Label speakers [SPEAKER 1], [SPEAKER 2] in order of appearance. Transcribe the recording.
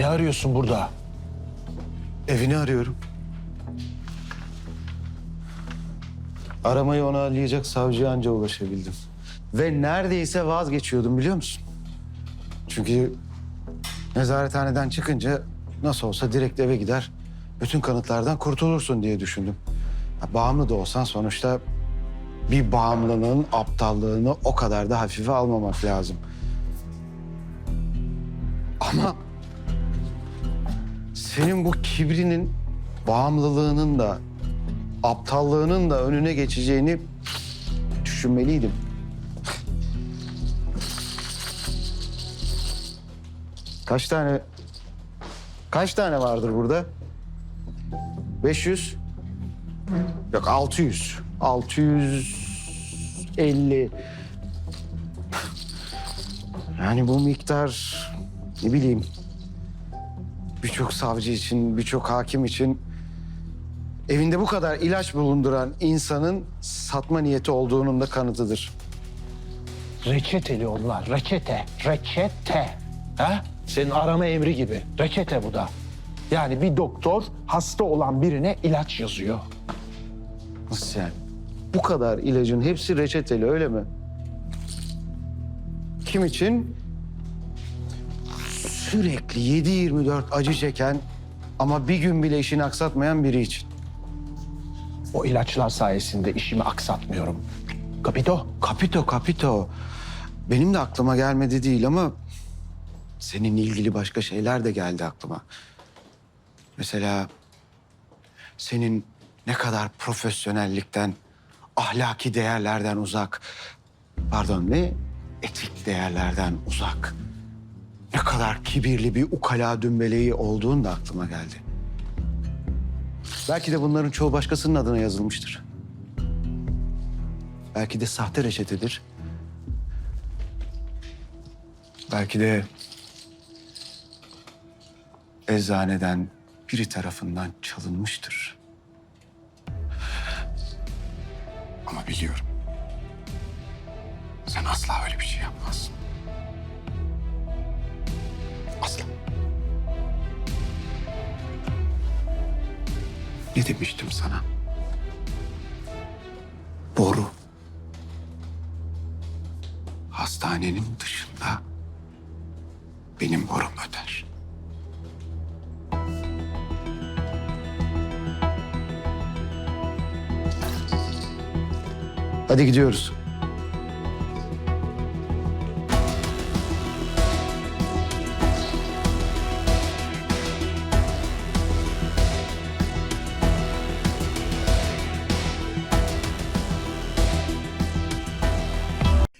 [SPEAKER 1] Ne arıyorsun burada?
[SPEAKER 2] Evini arıyorum. Aramayı onaylayacak savcıya anca ulaşabildim. Ve neredeyse vazgeçiyordum biliyor musun? Çünkü nezarethaneden çıkınca nasıl olsa direkt eve gider. Bütün kanıtlardan kurtulursun diye düşündüm. Ya, bağımlı da olsan sonuçta bir bağımlının aptallığını o kadar da hafife almamak lazım. Ama senin bu kibrinin, bağımlılığının da, aptallığının da önüne geçeceğini düşünmeliydim. Kaç tane, kaç tane vardır burada? 500? Yok 600. 650. Yani bu miktar ne bileyim birçok savcı için, birçok hakim için evinde bu kadar ilaç bulunduran insanın satma niyeti olduğunun da kanıtıdır.
[SPEAKER 1] Reçeteli onlar. Reçete. Reçete. Ha? Senin arama emri gibi. Reçete bu da. Yani bir doktor hasta olan birine ilaç yazıyor.
[SPEAKER 2] Nasıl yani? Bu kadar ilacın hepsi reçeteli öyle mi? Kim için? Sürekli 7-24 acı çeken ama bir gün bile işini aksatmayan biri için.
[SPEAKER 1] O ilaçlar sayesinde işimi aksatmıyorum. Kapito.
[SPEAKER 2] Kapito, kapito. Benim de aklıma gelmedi değil ama seninle ilgili başka şeyler de geldi aklıma. Mesela senin ne kadar profesyonellikten, ahlaki değerlerden uzak, pardon ne? Etik değerlerden uzak. Ne kadar kibirli bir ukala dümbeleği olduğun da aklıma geldi. Belki de bunların çoğu başkasının adına yazılmıştır. Belki de sahte reçetedir. Belki de eczaneden biri tarafından çalınmıştır. Ama biliyorum. Sen asla öyle bir şey yapmazsın. Ne demiştim sana? Boru. Hastanenin dışında benim borum öder. Hadi gidiyoruz.